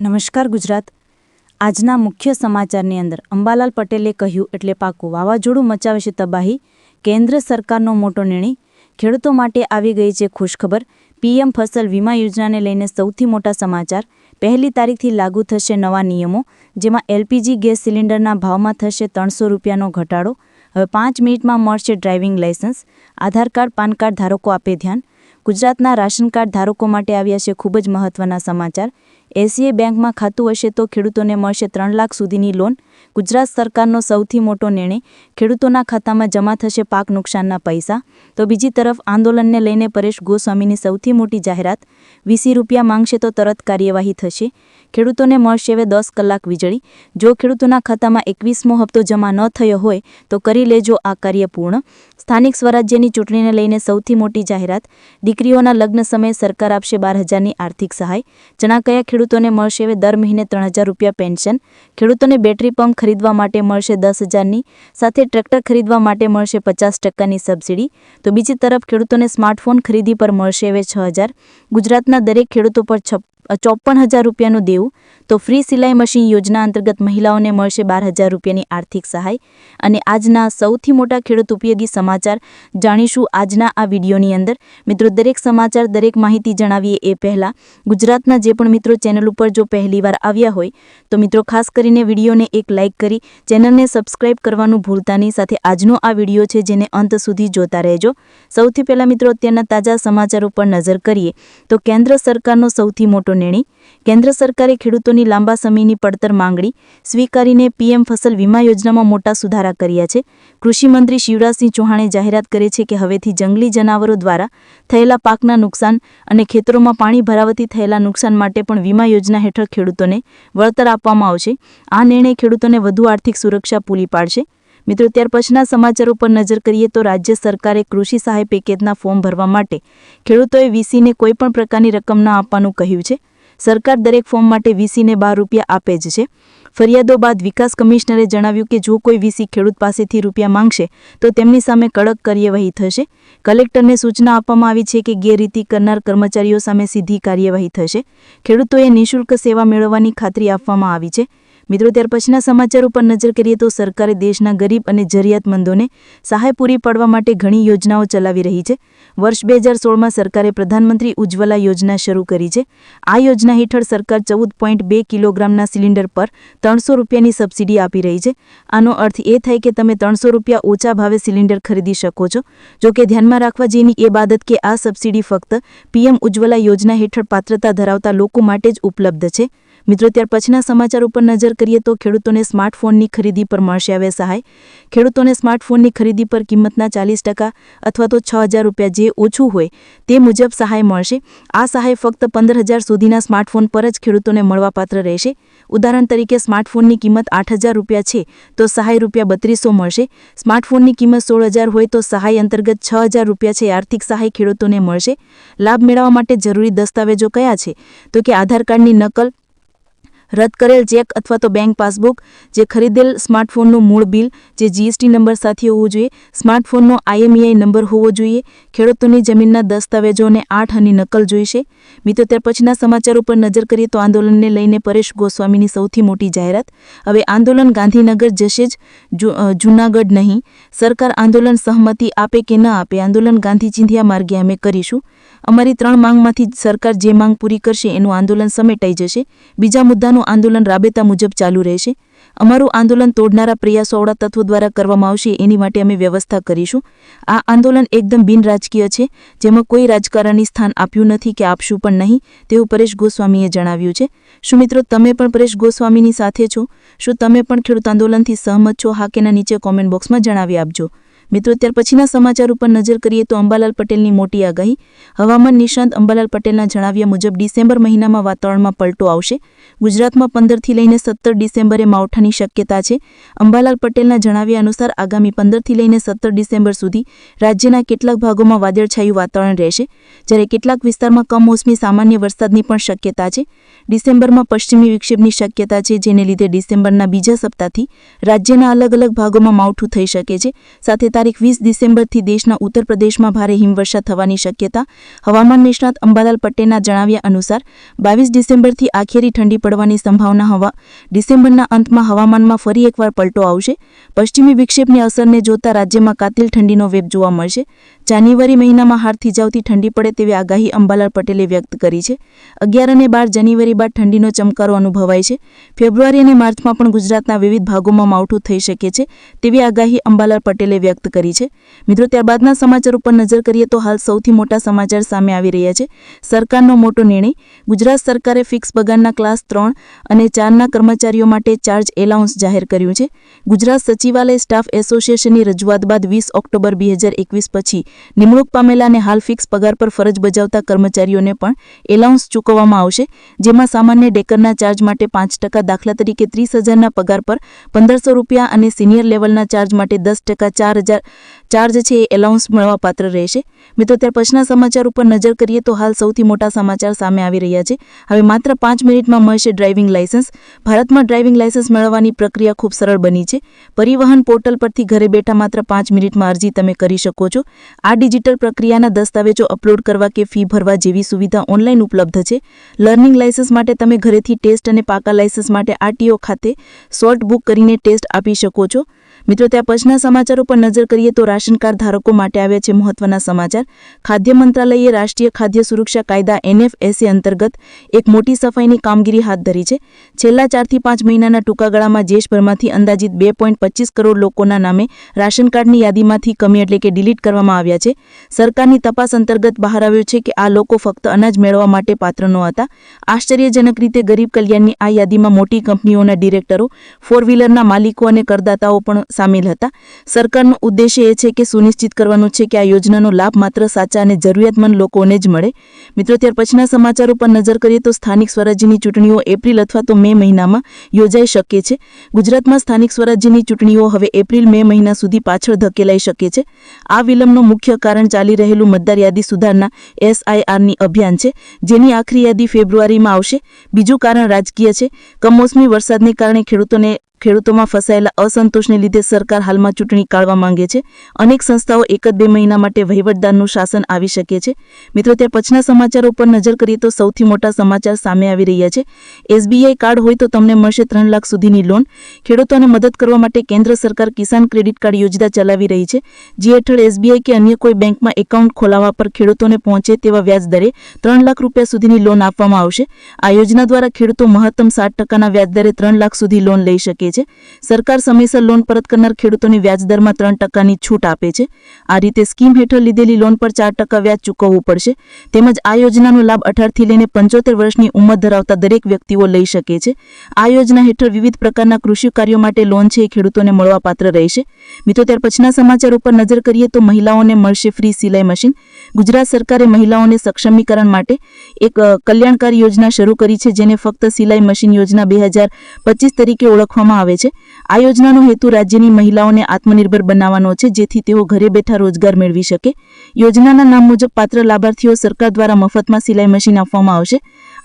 નમસ્કાર ગુજરાત. આજના મુખ્ય સમાચારની અંદર અંબાલાલ પટેલે કહ્યું એટલે પાકું વાવાઝોડું મચાવે છે તબાહી. કેન્દ્ર સરકારનો મોટો નિર્ણય. ખેડૂતો માટે આવી ગઈ છે ખુશખબર. પીએમ ફસલ વીમા યોજનાને લઈને સૌથી મોટા સમાચાર. પહેલી તારીખથી લાગુ થશે નવા નિયમો, જેમાં એલપીજી ગેસ સિલિન્ડરના ભાવમાં થશે ત્રણસો રૂપિયાનો ઘટાડો. હવે પાંચ મિનિટમાં મળશે driving licence Aadhaar card, PAN card ધારકો આપે ધ્યાન. ગુજરાતના રાશન કાર્ડ ધારકો માટે આવ્યા છે ખૂબ જ મહત્વના સમાચાર. એસીએ બેંકમાં ખાતું હશે તો ખેડૂતોને મળશે ત્રણ લાખ સુધીની લોન. ગુજરાત સરકારનો સૌથી મોટો નિર્ણય, ખેડૂતોના ખાતામાં જમા થશે પાક નુકસાનના પૈસા. તો બીજી તરફ, આંદોલનને લઈને પરેશ ગોસ્વામીની સૌથી મોટી જાહેરાત, વીસી રૂપિયા માંગશે તો તરત કાર્યવાહી થશે. ખેડૂતોને મળશે હવે દસ કલાક વીજળી. જો ખેડૂતોના ખાતામાં એકવીસમો હપ્તો જમા ન થયો હોય, તો કરી લેજો આ કાર્ય પૂર્ણ. સ્થાનિક સ્વરાજ્યની ચૂંટણીને લઈને સૌથી મોટી જાહેરાત. દીકરીઓના લગ્ન સમયે સરકાર આપશે બાર હજારની આર્થિક સહાય. ચણા કયા ખેડૂતોને મળશે હવે દર મહિને ત્રણ હજાર રૂપિયા પેન્શન. ખેડૂતોને બેટરી પંપ ખરીદવા માટે મળશે દસ હજારની. સાથે ટ્રેક્ટર ખરીદવા માટે મળશે પચાસ ટકાની સબસિડી. તો બીજી તરફ ખેડૂતોને સ્માર્ટફોન ખરીદી પર મળશે હવે છ હજાર. ગુજરાતના દરેક ખેડૂતો પર છપ ચોપન હજાર રૂપિયાનું દેવું. તો ફ્રી સિલાઈ મશીન યોજના અંતર્ગત મહિલાઓને મળશે બાર હજાર રૂપિયાની આર્થિક સહાય. અને આજના સૌથી મોટા ખેડૂત ઉપયોગી સમાચાર જાણીશું આજના આ વિડીયોની અંદર. મિત્રો, દરેક સમાચાર, દરેક માહિતી જણાવીએ એ પહેલાં. ગુજરાતના જે પણ મિત્રો ચેનલ ઉપર જો પહેલીવાર આવ્યા હોય, તો મિત્રો, ખાસ કરીને વિડીયોને એક લાઇક કરી ચેનલને સબસ્ક્રાઇબ કરવાનું ભૂલતાની સાથે આજનો આ વીડિયો છે જેને અંત સુધી જોતા રહેજો. સૌથી પહેલાં મિત્રો, અત્યારના તાજા સમાચારો ઉપર નજર કરીએ. તો કેન્દ્ર સરકારનો સૌથી મોટો નિર્ણય કેન્દ્ર સરકારે ખેડૂતોની લાંબા સમયની પડતર માંગણી સ્વીકારીને પીએમ ફસલ વીમા યોજનામાં મોટા સુધારા કર્યા છે. કૃષિમંત્રી શિવરાજસિંહ ચૌહાણે જાહેરાત કરી છે કે હવેથી જંગલી જનાવરો દ્વારા થયેલા પાકના નુકસાન અને ખેતરોમાં પાણી ભરાવાથી થયેલા નુકસાન માટે પણ વીમા યોજના હેઠળ ખેડૂતોને વળતર આપવામાં આવશે. આ નિર્ણય ખેડૂતોને વધુ આર્થિક સુરક્ષા પૂરી પાડશે. મિત્રો, ત્યાર પછીના સમાચારો પર નજર કરીએ તો રાજ્ય સરકારે કૃષિ સહાય પેકેજના ફોર્મ ભરવા માટે ખેડૂતોએ વીસીને કોઈપણ પ્રકારની રકમ ન આપવાનું કહ્યું છે. સરકાર દરેક ફોર્મ માટે વીસીને બાર રૂપિયા આપે જ છે. ફરિયાદો બાદ વિકાસ કમિશનરે જણાવ્યું કે જો કોઈ વીસી ખેડૂત પાસેથી રૂપિયા માંગશે, તો તેમની સામે કડક કાર્યવાહી થશે. કલેક્ટરને સૂચના આપવામાં આવી છે કે ગેરરીતિ કરનાર કર્મચારીઓ સામે સીધી કાર્યવાહી થશે. ખેડૂતોએ નિઃશુલ્ક સેવા મેળવવાની ખાતરી આપવામાં આવી છે. મિત્રો, ત્યાર પછીના સમાચાર ઉપર નજર કરીએ તો સરકારે દેશના ગરીબ અને જરૂરિયાતમંદોને સહાય પૂરી પાડવા માટે ઘણી યોજનાઓ ચલાવી રહી છે. વર્ષ બે હજાર સોળમાં સરકારે પ્રધાનમંત્રી ઉજ્જવલા યોજના શરૂ કરી છે. આ યોજના હેઠળ સરકાર ચૌદ પોઈન્ટ બે કિલોગ્રામના સિલિન્ડર પર ત્રણસો રૂપિયાની સબસિડી આપી રહી છે. આનો અર્થ એ થાય કે તમે ત્રણસો રૂપિયા ઓછા ભાવે સિલિન્ડર ખરીદી શકો છો. જોકે ધ્યાનમાં રાખવા જેની એ બાબત કે આ સબસિડી ફક્ત પીએમ ઉજ્જવલા યોજના હેઠળ પાત્રતા ધરાવતા લોકો માટે જ ઉપલબ્ધ છે. મિત્રો, ત્યાર પછીના સમાચાર ઉપર નજર કરીએ તો ખેડૂતોને સ્માર્ટફોનની ખરીદી પર મળશે હવે સહાય. ખેડૂતોને સ્માર્ટફોનની ખરીદી પર કિંમતના ચાલીસ ટકા અથવા તો છ હજાર રૂપિયા જે ઓછું હોય તે મુજબ સહાય મળશે. આ સહાય ફક્ત પંદર હજાર સુધીના સ્માર્ટફોન પર જ ખેડૂતોને મળવાપાત્ર રહેશે. ઉદાહરણ તરીકે, સ્માર્ટફોનની કિંમત આઠ હજાર રૂપિયા છે તો સહાય રૂપિયા બત્રીસો મળશે. સ્માર્ટફોનની કિંમત સોળ હજાર હોય તો સહાય અંતર્ગત છ હજાર રૂપિયા છે આર્થિક સહાય ખેડૂતોને મળશે. લાભ મેળવવા માટે જરૂરી દસ્તાવેજો કયા છે? તો કે આધાર કાર્ડની નકલ રદ કરેલ ચેક અથવા તો બેંક પાસબુક જે ખરીદેલ સ્માર્ટફોનનું મૂળ બિલ જે જીએસટી નંબર સાથે હોવું જોઈએ. સ્માર્ટફોનનો આઈએમઈઆઈ નંબર હોવો જોઈએ. ખેડૂતોની જમીનના દસ્તાવેજો અને આઠ અને નકલ જોઈશે. મિત્રો, ત્યાર પછીના સમાચાર ઉપર નજર કરીએ તો આંદોલનને લઈને પરેશ ગોસ્વામીની સૌથી મોટી જાહેરાત. હવે આંદોલન ગાંધીનગર જશે જ જૂનાગઢ નહીં. સરકાર આંદોલન સહમતિ આપે કે ન આપે, આંદોલન ગાંધી ચિંધિયા માર્ગે અમે કરીશું. અમારી ત્રણ માંગમાંથી સરકાર જે માંગ પૂરી કરશે એનું આંદોલન સમેટાઈ જશે. બીજા મુદ્દાનું આંદોલન રાબેતા મુજબ ચાલુ રહેશે. અમારું આંદોલન તોડનારા પ્રયાસો અવળા તત્વો દ્વારા કરવામાં આવશે એની માટે અમે વ્યવસ્થા કરીશું. આ આંદોલન એકદમ બિનરાજકીય છે. જેમાં કોઈ રાજકારણી સ્થાન આપ્યું નથી કે આપશું પણ નહીં, તેવું પરેશ ગોસ્વામીએ જણાવ્યું છે. શું મિત્રો, તમે પણ પરેશ ગોસ્વામીની સાથે છો? શું તમે પણ ખેડૂત આંદોલનથી સહમત છો? હા કેના નીચે કોમેન્ટ બોક્સમાં જણાવી આપજો. મિત્રો, ત્યાર પછીના સમાચાર ઉપર નજર કરીએ તો અંબાલાલ પટેલની મોટી આગાહી. હવામાન નિષ્ણાંત અંબાલાલ પટેલના જણાવ્યા મુજબ ડિસેમ્બર મહિનામાં વાતાવરણમાં પલટો આવશે. ગુજરાતમાં પંદરથી લઈને સત્તર ડિસેમ્બરે માવઠાની શક્યતા છે. અંબાલાલ પટેલના જણાવ્યા અનુસાર આગામી પંદરથી લઈને સત્તર ડિસેમ્બર સુધી રાજ્યના કેટલાક ભાગોમાં વાદળછાયું વાતાવરણ રહેશે, જ્યારે કેટલાક વિસ્તારમાં કમોસમી સામાન્ય વરસાદની પણ શક્યતા છે. ડિસેમ્બરમાં પશ્ચિમી વિક્ષેપની શક્યતા છે, જેને લીધે ડિસેમ્બરના બીજા સપ્તાહથી રાજ્યના અલગ અલગ ભાગોમાં માવઠું થઈ શકે છે. સાથે તારીખ વીસ ડિસેમ્બરથી દેશના ઉત્તર પ્રદેશમાં ભારે હિમવર્ષા થવાની શક્યતા હવામાન નિષ્ણાત અંબાલાલ પટેલના જણાવ્યા અનુસાર બાવીસ ડિસેમ્બરથી આખેરી ઠંડી પડવાની સંભાવના હવા ડિસેમ્બરના અંતમાં હવામાનમાં ફરી એકવાર પલટો આવશે. પશ્ચિમી વિક્ષેપની અસરને જોતા રાજ્યમાં કાતિલ ઠંડીનો વેગ જોવા મળશે. જાન્યુઆરી મહિનામાં હાડ થીજાવતી ઠંડી પડે તેવી આગાહી અંબાલાલ પટેલે વ્યક્ત કરી છે. અગિયાર અને બાર જાન્યુઆરી બાદ ઠંડીનો ચમકારો અનુભવાય છે. ફેબ્રુઆરી અને માર્ચમાં પણ ગુજરાતના વિવિધ ભાગોમાં માવઠું થઈ શકે છે તેવી આગાહી અંબાલાલ પટેલે વ્યક્ત કરી છે. મિત્રો, ત્યારબાદના સમાચાર ઉપર નજર કરીએ તો હાલ સૌથી મોટા સમાચાર સામે આવી રહ્યા છે. સરકારનો મોટો નિર્ણય, ગુજરાત સરકારે ફિક્સ પગારના ક્લાસ ત્રણ અને ચારના કર્મચારીઓ માટે ચાર્જ એલાઉન્સ જાહેર કર્યું છે. ગુજરાત સચિવાલય સ્ટાફ એસોસિએશનની રજૂઆત બાદ વીસ ઓક્ટોબર બે હજાર એકવીસ પછી નિમણૂક પામેલા અને હાલ ફિક્સ પગાર પર ફરજ બજાવતા કર્મચારીઓને પણ એલાઉન્સ ચૂકવવામાં આવશે, જેમાં સામાન્ય ડેકરના ચાર્જ માટે પાંચ ટકા, દાખલા તરીકે ત્રીસ હજારના પગાર પર પંદરસો રૂપિયા અને સિનિયર લેવલના ચાર્જ માટે દસ ટકા, ચાર હજાર hiện ચાર્જ છે એ એલાઉન્સ મળવાપાત્ર રહેશે. મિત્રો ત્યાર પછીના સમાચાર ઉપર નજર કરીએ તો હાલ સૌથી મોટા સમાચાર સામે આવી રહ્યા છે. હવે માત્ર પાંચ મિનિટમાં મળશે ડ્રાઇવિંગ લાયસન્સ ભારતમાં ડ્રાઇવિંગ લાયસન્સ મેળવવાની પ્રક્રિયા ખૂબ સરળ બની છે. પરિવહન પોર્ટલ પરથી ઘરે બેઠા માત્ર પાંચ મિનિટમાં અરજી તમે કરી શકો છો. આ ડિજિટલ પ્રક્રિયાના દસ્તાવેજો અપલોડ કરવા કે ફી ભરવા જેવી સુવિધા ઓનલાઈન ઉપલબ્ધ છે. લર્નિંગ લાયસન્સ માટે તમે ઘરેથી ટેસ્ટ અને પાકા લાયસન્સ માટે આરટીઓ ખાતે સોલ્ટ બુક કરીને ટેસ્ટ આપી શકો છો. મિત્રો, ત્યાં પછીના સમાચાર ઉપર નજર કરીએ તો રાશન ધારકો માટે આવ્યા છે મહત્વના સમાચાર. ખાદ્ય મંત્રાલયે રાષ્ટ્રીય ખાદ્ય સુરક્ષા કાયદા એનએફએસએ અંતર્ગત એક મોટી સફાઈની કામગીરી હાથ ધરી છે. છેલ્લા ચારથી પાંચ મહિનાના ટૂંકા ગાળામાં દેશભરમાંથી અંદાજિત બે કરોડ લોકોના નામે રાશન કાર્ડની યાદીમાંથી કમી એટલે કે ડિલીટ કરવામાં આવ્યા છે. સરકારની તપાસ અંતર્ગત બહાર આવ્યું છે કે આ લોકો ફક્ત અનાજ મેળવવા માટે પાત્ર ન હતા. આશ્ચર્યજનક રીતે ગરીબ કલ્યાણની આ યાદીમાં મોટી કંપનીઓના ડિરેક્ટરો ફોર વ્હીલરના માલિકો અને કરદાતાઓ પણ સામેલ હતા. સરકારનો ઉદ્દેશ્ય એ છે કે સુનિશ્ચિત કરવાનું છે કે આ યોજનાનો લાભ માત્ર સાચા અને જરૂરિયાતમંદ લોકોને જ મળે. મિત્રો, ત્યાર પછીના સમાચાર ઉપર નજર કરીએ તો સ્થાનિક સ્વરાજ્યની ચૂંટણીઓ એપ્રિલ અથવા તો મે મહિનામાં યોજાઈ શકે છે. ગુજરાતમાં સ્થાનિક સ્વરાજ્યની ચૂંટણીઓ હવે એપ્રિલ, મે મહિના સુધી પાછળ ધકેલાઈ શકે છે. આ વિલંબનું મુખ્ય કારણ ચાલી રહેલું મતદાર યાદી સુધારના એસઆઈઆરની અભિયાન છે, જેની આખરી યાદી ફેબ્રુઆરીમાં આવશે. બીજું કારણ રાજકીય છે. કમોસમી વરસાદને કારણે ખેડૂતોને ખેડૂતોમાં ફસાયેલા અસંતોષને લીધે સરકાર હાલમાં ચૂંટણી કાઢવા માંગે છે. અનેક સંસ્થાઓ એક જ બે મહિના માટે વહીવટદારનું શાસન આવી શકે છે. મિત્રો, ત્યાં પછીના સમાચારો ઉપર નજર કરીએ તો સૌથી મોટા સમાચાર સામે આવી રહ્યા છે. એસબીઆઈ કાર્ડ હોય તો તમને મળશે ત્રણ લાખ સુધીની લોન. ખેડૂતોને મદદ કરવા માટે કેન્દ્ર સરકાર કિસાન ક્રેડિટ કાર્ડ યોજના ચલાવી રહી છે. જે હેઠળ એસબીઆઈ કે અન્ય કોઈ બેંકમાં એકાઉન્ટ ખોલાવવા પર ખેડૂતોને પહોંચે તેવા વ્યાજ દરે ત્રણ લાખ રૂપિયા સુધીની લોન આપવામાં આવશે. આ યોજના દ્વારા ખેડૂતો મહત્તમ સાત ટકાના વ્યાજ દરે ત્રણ લાખ સુધી લોન લઈ શકે છે સરકાર સમયસર લોન પરત કરનાર ખેડૂતોને વ્યાજદરમાં ત્રણ ટકાની છૂટ આપે છે. આ રીતે સ્કીમ હેઠળ લીધેલી લોન પર ચાર ટકા વ્યાજ ચૂકવવું પડશે. તેમજ આ યોજનાનો લાભ અઢારથી લઈને પંચોતેર વર્ષની ઉંમર ધરાવતા દરેક વ્યક્તિઓ લઈ શકે છે. આ યોજના હેઠળ વિવિધ પ્રકારના કૃષિ કાર્યો માટે લોન છે એ ખેડૂતોને મળવાપાત્ર રહેશે. મિત્રો, ત્યાર પછીના સમાચાર ઉપર નજર કરીએ તો મહિલાઓને મળશે ફ્રી સિલાઈ મશીન. ગુજરાત સરકારે મહિલાઓને સક્ષમીકરણ માટે એક કલ્યાણકારી યોજના શરૂ કરી છે, જેને ફક્ત સિલાઈ મશીન યોજના બે તરીકે ઓળખવામાં આવે છે. આ યોજનાનો હેતુ રાજ્યની મહિલાઓને આત્મનિર્ભર બનાવવાનો છે, જેથી તેઓ ઘરે બેઠા રોજગાર મેળવી શકે. યોજનાના નામ મુજબ પાત્ર લાભાર્થીઓ સરકાર દ્વારા મફતમાં સિલાઈ મશીન આપવામાં આવશે.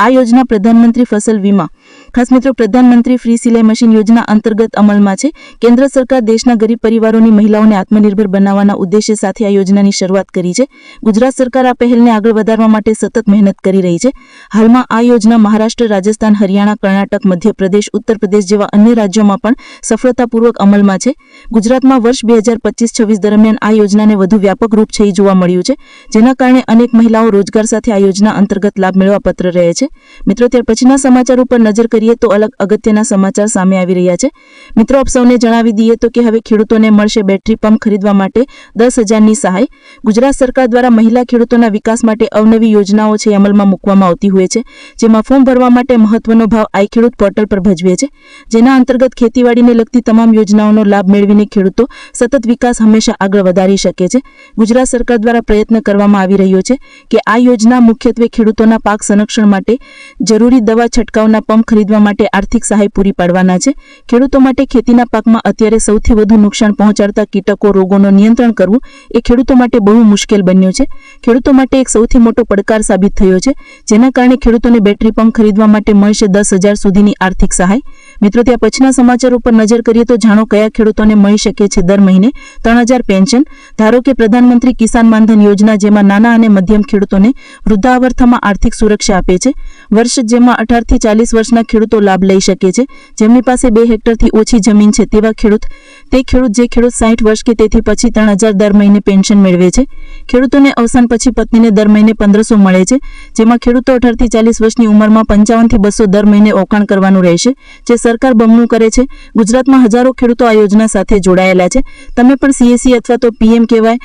આ યોજના પ્રધાનમંત્રી ફસલ વીમા ખાસ મિત્રો, પ્રધાનમંત્રી ફ્રી સિલાઈ મશીન યોજના અંતર્ગત અમલમાં છે. કેન્દ્ર સરકાર દેશના ગરીબ પરિવારોની મહિલાઓને આત્મનિર્ભર બનાવવાના ઉદ્દેશ્ય સાથે આ યોજનાની શરૂઆત કરી છે. ગુજરાત સરકાર આ પહેલને આગળ વધારવા માટે સતત મહેનત કરી રહી છે. હાલમાં આ યોજના મહારાષ્ટ્ર, રાજસ્થાન, હરિયાણા, કર્ણાટક, મધ્યપ્રદેશ ઉત્તર પ્રદેશ જેવા અન્ય રાજ્યોમાં પણ સફળતાપૂર્વક અમલમાં છે. ગુજરાતમાં વર્ષ બે હજાર પચીસ છવ્વીસ દરમિયાન આ યોજનાને વધુ વ્યાપક રૂપ છે જોવા મળ્યું છે. જેના કારણે અનેક મહિલાઓ રોજગાર સાથે આ યોજના અંતર્ગત લાભ મેળવા પત્ર રહે છે. મિત્રો, ત્યાર પછીના સમાચાર ઉપર નજર કરીએ તો અલગ અગત્યના સમાચાર સામે આવી રહ્યા છે. મિત્રો, આપ સૌને જણાવી દઈએ તો કે હવે ખેડૂતોને મળશે બેટરી પંપ ખરીદવા માટે દસ હજારની સહાય. ગુજરાત સરકાર દ્વારા મહિલા ખેડૂતોના વિકાસ માટે અવનવી યોજનાઓ છે અમલમાં મૂકવામાં આવતી હોય છે, જેમાં ફોર્મ ભરવા માટે મહત્વનો ભાવ આઈ ખેડૂત પોર્ટલ પર ભજવે છે. જેના અંતર્ગત ખેતીવાડીને લગતી તમામ યોજનાઓનો લાભ મેળવીને ખેડૂતો સતત વિકાસ હંમેશા આગળ વધારી શકે છે. ગુજરાત સરકાર દ્વારા પ્રયત્ન કરવામાં આવી રહ્યો છે કે આ યોજના મુખ્યત્વે ખેડૂતોના પાક સંરક્ષણ માટે જરૂરી દવા છંટકાવના પંપ ખરીદવા માટે આર્થિક સહાય પૂરી પાડવાના છે. ખેડૂતો માટે ખેતીના પાકમાં અત્યારે સૌથી વધુ નુકસાન પહોંચાડતા કીટકો રોગોનું નિયંત્રણ કરવું એ ખેડૂતો માટે બહુ મુશ્કેલ બન્યું છે. ખેડૂતો માટે એક સૌથી મોટો પડકાર સાબિત થયો છે, જેના કારણે ખેડૂતોને બેટરી પંપ ખરીદવા માટે મળશે દસ હજાર સુધીની આર્થિક સહાય. મિત્રો, ત્યાં પછીના સમાચારો ઉપર નજર કરીએ તો જાણો કયા ખેડૂતોને મળી શકે છે દર મહિને. ત્રણ હજાર પેન્શન, ધારો કે પ્રધાનમંત્રી કિસાન માનધન યોજના જેમાં નાના અને મધ્યમ ખેડૂતોને વૃદ્ધાવસ્થામાં આર્થિક સુરક્ષા આપે છે. વર્ષ જેમાં અઢારથી ચાલીસ વર્ષના ખેડૂતો લાભ લઈ શકે છે. જેમની પાસે બે હેક્ટરથી ઓછી જમીન છે તેવા ખેડૂત, તે ખેડૂત જે ખેડૂત સાઠ વર્ષ કે તેથી પછી ત્રણ હજાર દર મહિને પેન્શન મેળવે છે. ખેડૂતોને અવસાન પછી પત્નીને દર મહિને પંદરસો મળે છે, જેમાં ખેડૂતો અઢારથી ચાલીસ વર્ષની ઉંમરમાં પંચાવનથી બસો દર મહિને ઓકાણ કરવાનું રહેશે, જે સરકાર બમણું કરે છે. ગુજરાતમાં હજારો ખેડૂતો આ યોજના સાથે જોડાયેલા છે. તમે પણ સીએસસી અથવા તો પીએમ કહેવાય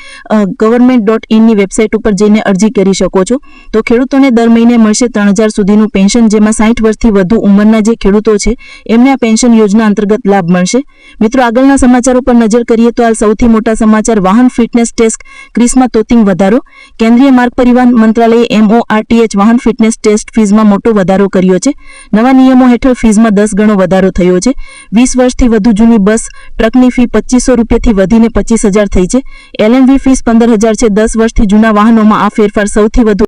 ગવર્મેન્ટ ડોટ ઇનની વેબસાઇટ ઉપર જઈને અરજી કરી શકો છો. તો ખેડૂતોને દર મહિને મળશે ત્રણ હજાર સુધીનું પેન્શન, જેમાં સાઠ વર્ષથી વધુ ઉંમરના જે ખેડૂતો છે, એમને આ પેન્શન યોજના અંતર્ગત લાભ મળશે. મિત્રો, આગળના સમાચારો પર નજર કરીએ તો આ સૌથી મોટા સમાચાર, વાહન ફિટનેસ ટેસ્ટ ક્રિસમાં તોતિંગ વધારો. કેન્દ્રીય માર્ગ પરિવહન મંત્રાલયે એમઓઆરટીએચ વાહન ફિટનેસ ટેસ્ટ ફીઝમાં મોટો વધારો કર્યો છે. નવા નિયમો હેઠળ ફીઝમાં દસ ગણો વધારો થયો છે. વીસ વર્ષથી વધુ જૂની બસ, ટ્રકની ફી પચીસો રૂપિયાથી વધીને પચીસ હજાર થઈ છે. એલએમવી ફીસ પંદર હજાર છે. દસ વર્ષથી જૂના વાહનોમાં આ ફેરફાર સૌથી વધુ